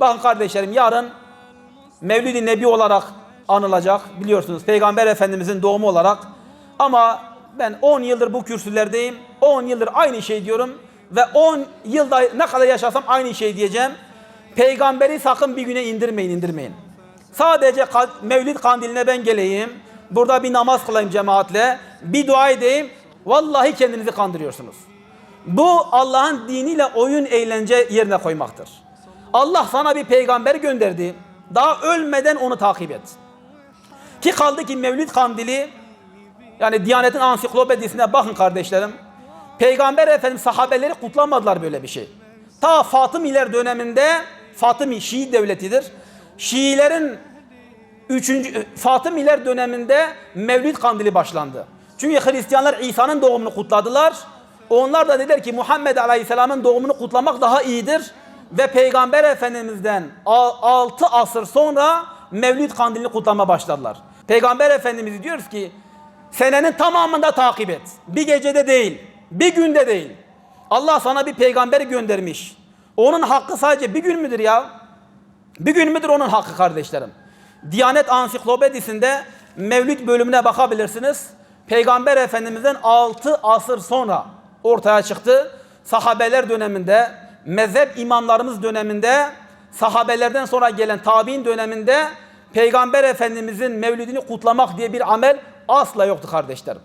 Bakın kardeşlerim yarın Mevlid-i Nebi olarak anılacak biliyorsunuz Peygamber Efendimizin doğumu olarak. Ama ben 10 yıldır bu kürsülerdeyim. 10 yıldır aynı şey diyorum ve 10 yılda ne kadar yaşasam aynı şey diyeceğim. Peygamberi sakın bir güne indirmeyin, indirmeyin. Sadece Mevlid kandiline ben geleyim. Burada bir namaz kılayım cemaatle. Bir dua edeyim. Vallahi kendinizi kandırıyorsunuz. Bu Allah'ın diniyle oyun eğlence yerine koymaktır. Allah sana bir peygamber gönderdi. Daha ölmeden onu takip et. Ki kaldı ki Mevlid Kandili yani Diyanet'in ansiklopedisine bakın kardeşlerim. Peygamber Efendimiz sahabeleri kutlamadılar böyle bir şey. Ta Fatımiler döneminde Fatımi Şii devletidir. Şiilerin 3. Fatımiler döneminde Mevlid Kandili başlandı. Çünkü Hristiyanlar İsa'nın doğumunu kutladılar. Onlar da dediler ki Muhammed Aleyhisselam'ın doğumunu kutlamak daha iyidir. Ve Peygamber Efendimiz'den 6 asır sonra Mevlid Kandilini kutlama başladılar. Peygamber Efendimiz diyoruz ki senenin tamamında takip et. Bir gecede değil, bir günde değil. Allah sana bir peygamber göndermiş. Onun hakkı sadece bir gün müdür ya? Bir gün müdür onun hakkı kardeşlerim? Diyanet Ansiklopedisinde Mevlid bölümüne bakabilirsiniz. Peygamber Efendimiz'den 6 asır sonra ortaya çıktı. Sahabeler döneminde, mezhep imamlarımız döneminde, sahabelerden sonra gelen tabi'in döneminde Peygamber Efendimiz'in mevlidini kutlamak diye bir amel asla yoktu kardeşlerim.